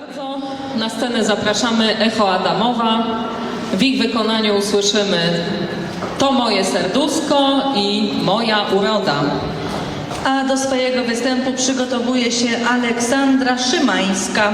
bardzo. Na scenę zapraszamy Echo Adamowa. W ich wykonaniu usłyszymy To moje serduszko i Moja uroda. A do swojego występu przygotowuje się Aleksandra Szymańska.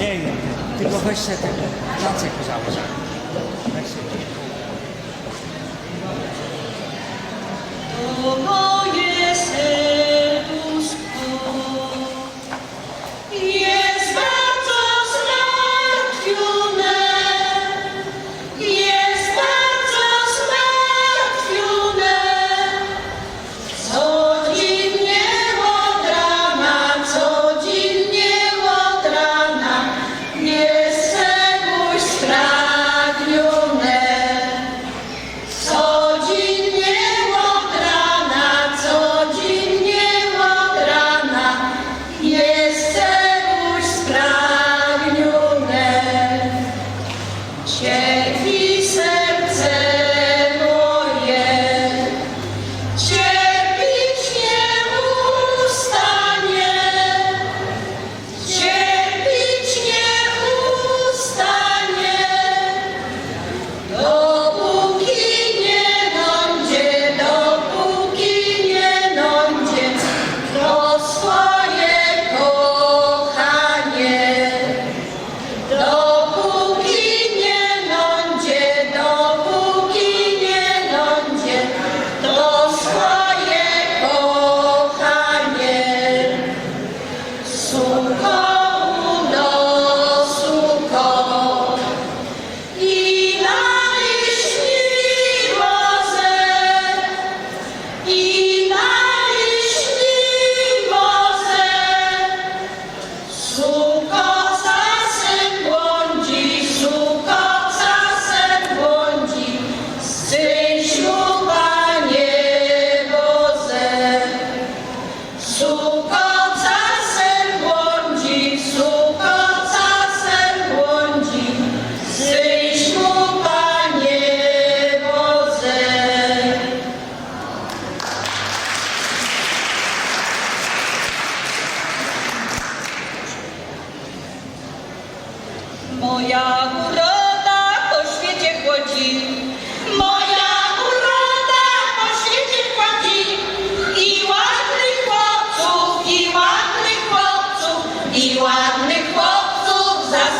Nie, nie, tylko weź sobie tego placek załóż. To moje i ładnych chłopców za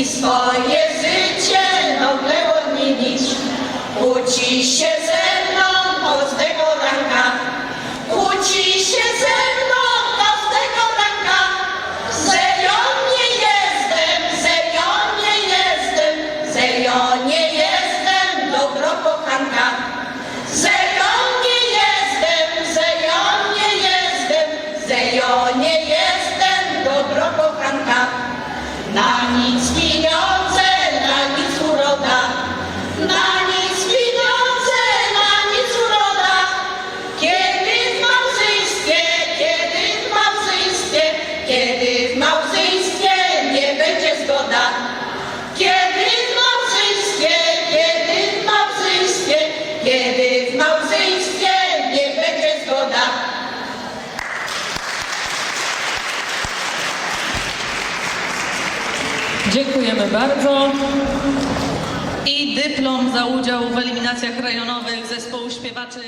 i swoje życie noble odmienisz. Uczy się ze mną każdego Kiedy w małżeństwie nie będzie zgoda, kiedy w małżeństwie, kiedy w małżeństwie, kiedy w małżeństwie nie będzie zgoda. Dziękujemy bardzo. I dyplom za udział w eliminacjach rejonowych zespołu śpiewaczy.